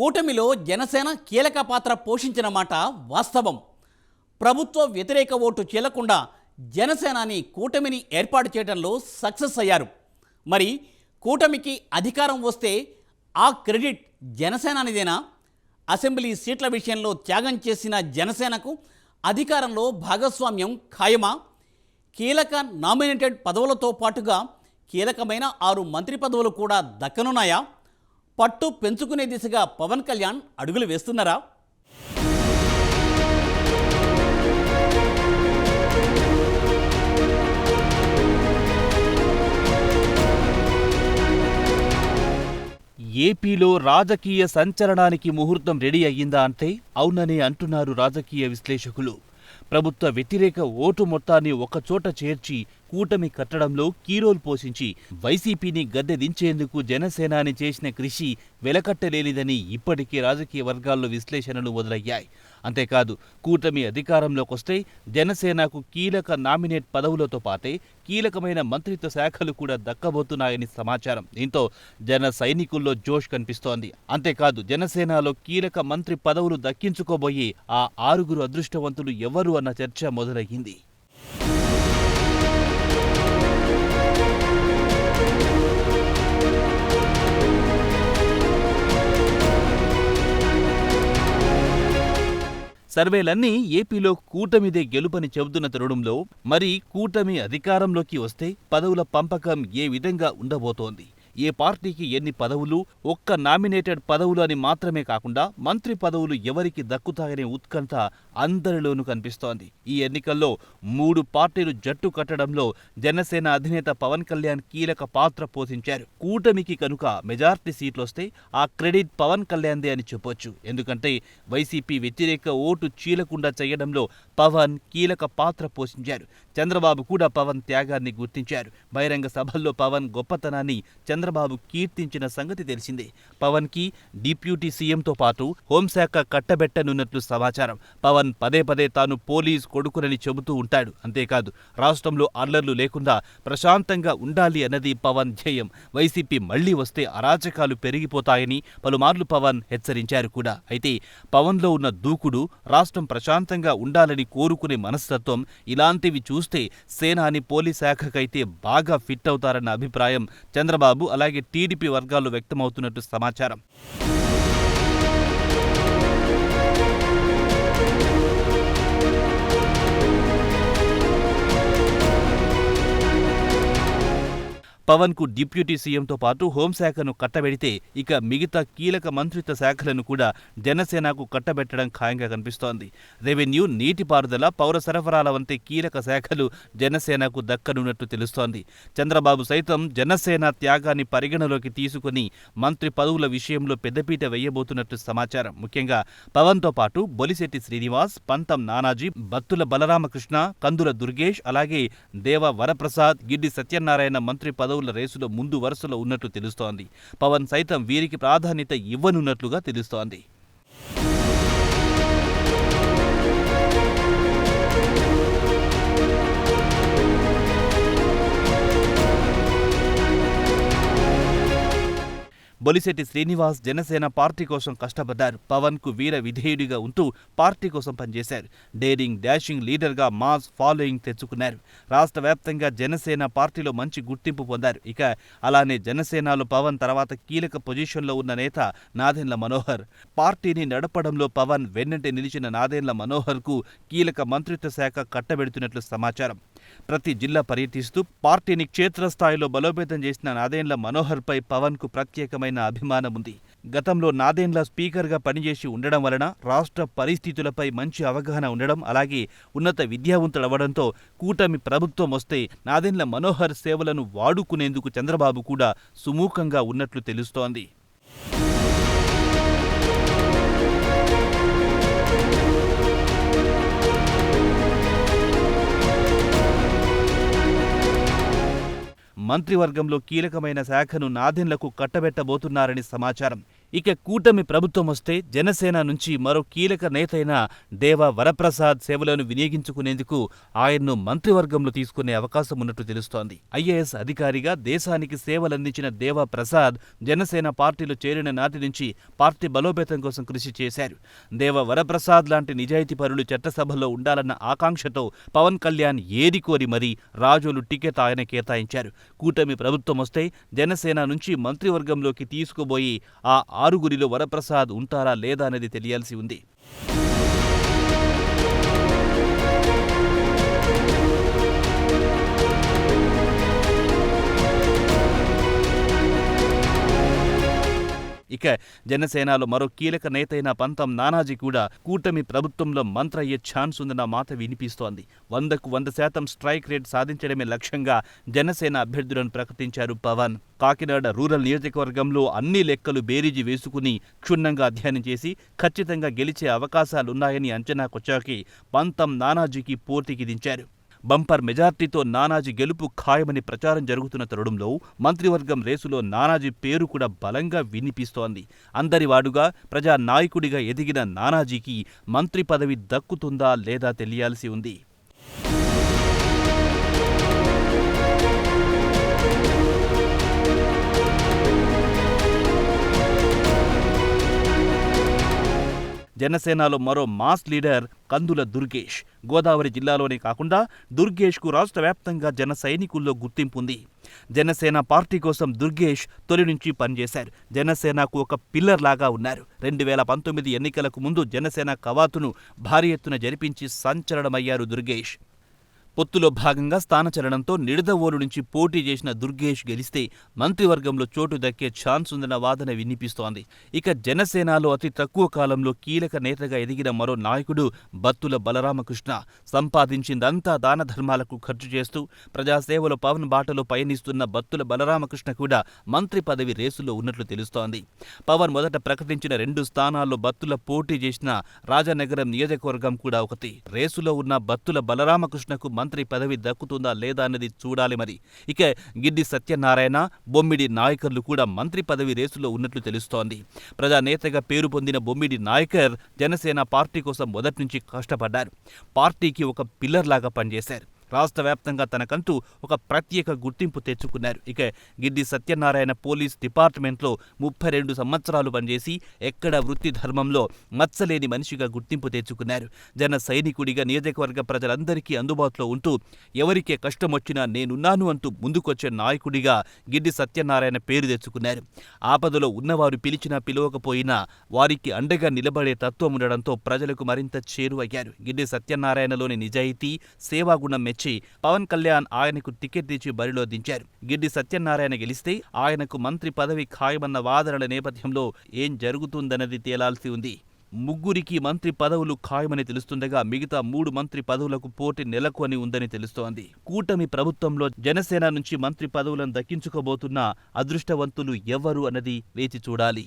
కూటమిలో జనసేన కీలక పాత్ర పోషించిన మాట వాస్తవం. ప్రభుత్వ వ్యతిరేక ఓటు చీలకుండా జనసేనాని కూటమిని ఏర్పాటు చేయడంలో సక్సెస్ అయ్యారు. మరి కూటమికి అధికారం వస్తే ఆ క్రెడిట్ జనసేనానిదేనా? అసెంబ్లీ సీట్ల విషయంలో త్యాగం చేసిన జనసేనకు అధికారంలో భాగస్వామ్యం ఖాయమా? కీలక నామినేటెడ్ పదవులతో పాటుగా కీలకమైన ఆరు మంత్రి పదవులు కూడా దక్కనున్నాయా? పట్టు పెంచుకునే దిశగా పవన్ కళ్యాణ్ అడుగులు వేస్తున్నారా? ఏపీలో రాజకీయ సంచలనానికి ముహూర్తం రెడీ అయ్యిందా అంటే అవుననే అంటున్నారు రాజకీయ విశ్లేషకులు. ప్రభుత్వ వ్యతిరేక ఓటు మొత్తాన్ని ఒకచోట చేర్చి కూటమి కట్టడంలో కీరోల్ పోషించి వైసీపీని గద్దె దించేందుకు జనసేనాని చేసిన కృషి వెలకట్టలేనిదని ఇప్పటికే రాజకీయ వర్గాల్లో విశ్లేషణలు మొదలయ్యాయి. అంతేకాదు కూటమి అధికారంలోకొస్తే జనసేనకు కీలక నామినేట్ పదవులతో పాటే కీలకమైన మంత్రిత్వ శాఖలు కూడా దక్కబోతున్నాయని సమాచారం. దీంతో జన సైనికుల్లో జోష్ కనిపిస్తోంది. అంతేకాదు జనసేనలో కీలక మంత్రి పదవులు దక్కించుకోబోయే ఆ ఆరుగురు అదృష్టవంతులు ఎవరు అన్న చర్చ మొదలయ్యింది. సర్వేలన్నీ ఏపీలో కూటమిదే గెలుపని చెబుతున్న తరుణంలో మరి కూటమి అధికారంలోకి వస్తే పదవుల పంపకం ఏ విధంగా ఉండబోతోంది? ఏ పార్టీకి ఎన్ని పదవులు? ఒక్క నామినేటెడ్ పదవులు అని మాత్రమే కాకుండా మంత్రి పదవులు ఎవరికి దక్కుతాయనే ఉత్కంఠ అందరిలోనూ కనిపిస్తోంది. ఈ ఎన్నికల్లో మూడు పార్టీలు జట్టు కట్టడంలో జనసేన అధినేత పవన్ కళ్యాణ్ కీలక పాత్ర పోషించారు. కూటమికి కనుక మెజార్టీ సీట్లొస్తే ఆ క్రెడిట్ పవన్ కళ్యాణ్దే అని చెప్పొచ్చు. ఎందుకంటే వైసీపీ వ్యతిరేక ఓటు చీలకుండా చేయడంలో పవన్ కీలక పాత్ర పోషించారు. చంద్రబాబు కూడా పవన్ త్యాగాన్ని గుర్తించారు. బహిరంగ సభల్లో పవన్ గొప్పతనాన్ని చంద్రబాబు కీర్తించిన సంగతి తెలిసిందే. పవన్కి డిప్యూటీ సీఎంతో పాటు హోంశాఖ కట్టబెట్టనున్నట్లు సమాచారం. పవన్ పదే పదే తాను పోలీస్ కొడుకునని చెబుతూ ఉంటాడు. అంతేకాదు రాష్ట్రంలో అల్లర్లు లేకుండా ప్రశాంతంగా ఉండాలి అన్నది పవన్ ధ్యేయం. వైసీపీ మళ్ళీ వస్తే అరాచకాలు పెరిగిపోతాయని పలుమార్లు పవన్ హెచ్చరించారు కూడా. అయితే పవన్లో ఉన్న దూకుడు రాష్ట్రం ప్రశాంతంగా ఉండాలని కోరుకునే మనస్తత్వం ఇలాంటివి చూస్తే సేనాని పోలీస్ శాఖకైతే బాగా ఫిట్ అవుతారన్న అభిప్రాయం చంద్రబాబు అలాగే టీడీపీ వర్గాల్లో వ్యక్తమవుతున్నట్టు సమాచారం. పవన్కు డిప్యూటీ సీఎంతో పాటు హోంశాఖను కట్టబెడితే ఇక మిగతా కీలక మంత్రిత్వ శాఖలను కూడా జనసేనకు కట్టబెట్టడం ఖాయంగా కనిపిస్తోంది. రెవెన్యూ నీటిపారుదల పౌర సరఫరాల వంటి కీలక శాఖలు జనసేనకు దక్కనున్నట్టు తెలుస్తోంది. చంద్రబాబు సైతం జనసేన త్యాగాన్ని పరిగణలోకి తీసుకుని మంత్రి పదవుల విషయంలో పెద్దపీట వేయబోతున్నట్టు సమాచారం. ముఖ్యంగా పవన్తో పాటు బొలిశెట్టి శ్రీనివాస్ పంతం నానాజీ బత్తుల బలరామకృష్ణ కందుల దుర్గేష్ అలాగే దేవ వరప్రసాద్ గిడ్డి సత్యనారాయణ మంత్రి పదవుల రేసులో ముందు వరుసలో ఉన్నట్లు తెలుస్తోంది. పవన్ సైతం వీరికి ప్రాధాన్యత ఇవ్వనున్నట్లుగా తెలుస్తోంది. బొలిశెట్టి శ్రీనివాస్ జనసేన పార్టీ కోసం కష్టపడ్డారు. పవన్కు వీర విధేయుడిగా ఉంటూ పార్టీ కోసం పనిచేశారు. డేరింగ్ డాషింగ్ లీడర్గా మాస్ ఫాలోయింగ్ తెచ్చుకున్నారు. రాష్ట్ర వ్యాప్తంగా జనసేన పార్టీలో మంచి గుర్తింపు పొందారు. ఇక అలానే జనసేనలో పవన్ తర్వాత కీలక పొజిషన్లో ఉన్న నేత నాదెండ్ల మనోహర్. పార్టీని నడపడంలో పవన్ వెన్నంటే నిలిచిన నాదెండ్ల మనోహర్కు కీలక మంత్రిత్వ శాఖ కట్టబెడుతున్నట్లు సమాచారం. ప్రతి జిల్లా పర్యటిస్తూ పార్టీని క్షేత్రస్థాయిలో బలోపేతం చేసిన నాదేండ్ల మనోహర్ పై పవన్కు ప్రత్యేకమైన అభిమానం ఉంది. గతంలో నాదేండ్ల స్పీకర్గా పనిచేసి ఉండడం వలన రాష్ట్ర పరిస్థితులపై మంచి అవగాహన ఉండడం అలాగే ఉన్నత విద్యావంతుడవడంతో కూటమి ప్రభుత్వం వస్తే నాదేండ్ల మనోహర్ సేవలను వాడుకునేందుకు చంద్రబాబు కూడా సుముఖంగా ఉన్నట్లు తెలుస్తోంది. మంత్రివర్గంలో కీలకమైన శాఖను నాదెన్లకు కట్టబెట్టబోతున్నారని సమాచారం. ఇక కూటమి ప్రభుత్వం వస్తే జనసేన నుంచి మరో కీలక నేతైన దేవ వరప్రసాద్ సేవలను వినియోగించుకునేందుకు ఆయన్ను మంత్రివర్గంలో తీసుకునే అవకాశం ఉన్నట్టు తెలుస్తోంది. ఐఏఎస్ అధికారిగా దేశానికి సేవలందించిన దేవ ప్రసాద్ జనసేన పార్టీలో చేరిన నాటి నుంచి పార్టీ బలోపేతం కోసం కృషి చేశారు. దేవ వరప్రసాద్ లాంటి నిజాయితీపరులు చట్టసభలో ఉండాలన్న ఆకాంక్షతో పవన్ కళ్యాణ్ ఏది కోరి మరీ రాజులు టికెట్ ఆయన కేటాయించారు. కూటమి ప్రభుత్వం వస్తే జనసేన నుంచి మంత్రివర్గంలోకి తీసుకుపోయి ఆ ఆరుగురిలో వరప్రసాద్ ఉంటారా లేదా అనేది తెలియాల్సి ఉంది. ఇక జనసేనలో మరో కీలక నేతైన పంతం నానాజీ కూడా కూటమి ప్రభుత్వంలో మంత్రి అయ్యే ఛాన్స్ ఉందన్న మాట వినిపిస్తోంది. వందకు వంద శాతం స్ట్రైక్ రేట్ సాధించడమే లక్ష్యంగా జనసేన అభ్యర్థులను ప్రకటించారు పవన్. కాకినాడ రూరల్ నియోజకవర్గంలో అన్ని లెక్కలు బేరీజి వేసుకుని క్షుణ్ణంగా అధ్యయనం చేసి ఖచ్చితంగా గెలిచే అవకాశాలున్నాయని అంచనాకొచ్చాకి పంతం నానాజీకి పోటీకి దించారు. బంపర్ మెజార్టీతో నానాజీ గెలుపు ఖాయమని ప్రచారం జరుగుతున్న తరుణంలో మంత్రివర్గం రేసులో నానాజీ పేరు కూడా బలంగా వినిపిస్తోంది. అందరివాడుగా ప్రజా నాయకుడిగా ఎదిగిన నానాజీకి మంత్రి పదవి దక్కుతుందా లేదా తెలియాల్సి ఉంది. జనసేనలో మరో మాస్ లీడర్ కందుల దుర్గేష్. గోదావరి జిల్లాలోనే కాకుండా దుర్గేష్కు రాష్ట్ర వ్యాప్తంగా జన సైనికుల్లో గుర్తింపు ఉంది. జనసేన పార్టీ కోసం దుర్గేష్ తొలి నుంచి పనిచేశారు. జనసేనకు ఒక పిల్లర్ లాగా ఉన్నారు. రెండు వేల పంతొమ్మిది ఎన్నికలకు ముందు జనసేన కవాతును భారీ ఎత్తున జరిపించి సంచలనమయ్యారు దుర్గేష్. పొత్తులో భాగంగా స్థానచలనంతో నిడదవోలు నుంచి పోటీ చేసిన దుర్గేష్ గెలిస్తే మంత్రివర్గంలో చోటు దక్కే ఛాన్స్ ఉందన్న వాదన వినిపిస్తోంది. ఇక జనసేనలో అతి తక్కువ కాలంలో కీలక నేతగా ఎదిగిన మరో నాయకుడు బత్తుల బలరామకృష్ణ. సంపాదించిందంతా దాన ధర్మాలకు ఖర్చు చేస్తూ ప్రజాసేవలో పవన్ బాటలో పయనిస్తున్న బత్తుల బలరామకృష్ణ కూడా మంత్రి పదవి రేసులో ఉన్నట్లు తెలుస్తోంది. పవన్ మొదట ప్రకటించిన రెండు స్థానాల్లో బత్తుల పోటీ చేసిన రాజనగరం నియోజకవర్గం కూడా ఒకటి. రేసులో ఉన్న బత్తుల బలరామకృష్ణకు మంత్రి పదవి దక్కుతుందా లేదా అన్నది చూడాలి మరి. ఇక గిడ్డి సత్యనారాయణ బొమ్మిడి నాయకర్లు కూడా మంత్రి పదవి రేసులో ఉన్నట్లు తెలుస్తోంది. ప్రజానేతగా పేరు పొందిన బొమ్మిడి నాయకర్ జనసేన పార్టీ కోసం మొదటి నుంచి కష్టపడ్డారు. పార్టీకి ఒక పిల్లర్ లాగా పనిచేశారు. రాష్ట్ర వ్యాప్తంగా తనకంటూ ఒక ప్రత్యేక గుర్తింపు తెచ్చుకున్నారు. ఇక గిడ్డి సత్యనారాయణ పోలీస్ డిపార్ట్మెంట్లో ముప్పై రెండు సంవత్సరాలు పనిచేసి ఎక్కడ వృత్తి ధర్మంలో మచ్చలేని మనిషిగా గుర్తింపు తెచ్చుకున్నారు. జన సైనికుడిగా నియోజకవర్గ ప్రజలందరికీ అందుబాటులో ఉంటూ ఎవరికే కష్టం వచ్చినా నేనున్నాను అంటూ ముందుకొచ్చే నాయకుడిగా గిడ్డి సత్యనారాయణ పేరు తెచ్చుకున్నారు. ఆపదలో ఉన్నవారు పిలిచినా పిలవకపోయినా వారికి అండగా నిలబడే తత్వం ఉండడంతో ప్రజలకు మరింత చేరువయ్యారు. గిడ్డి సత్యనారాయణలోని నిజాయితీ సేవాగుణం మెచ్చి పవన్ కళ్యాణ్ ఆయనకు టికెట్ ఇచ్చి బరిలో దించారు. గిడ్డి సత్యనారాయణ గెలిస్తే ఆయనకు మంత్రి పదవి ఖాయమన్న వాదనల నేపథ్యంలో ఏం జరుగుతుందన్నది తేలాల్సి ఉంది. ముగ్గురికి మంత్రి పదవులు ఖాయమని తెలుస్తుండగా మిగతా మూడు మంత్రి పదవులకు పోటీ నెలకొని ఉందని తెలుస్తోంది. కూటమి ప్రభుత్వంలో జనసేన నుంచి మంత్రి పదవులను దక్కించుకోబోతున్న అదృష్టవంతులు ఎవరు అన్నది వేచి చూడాలి.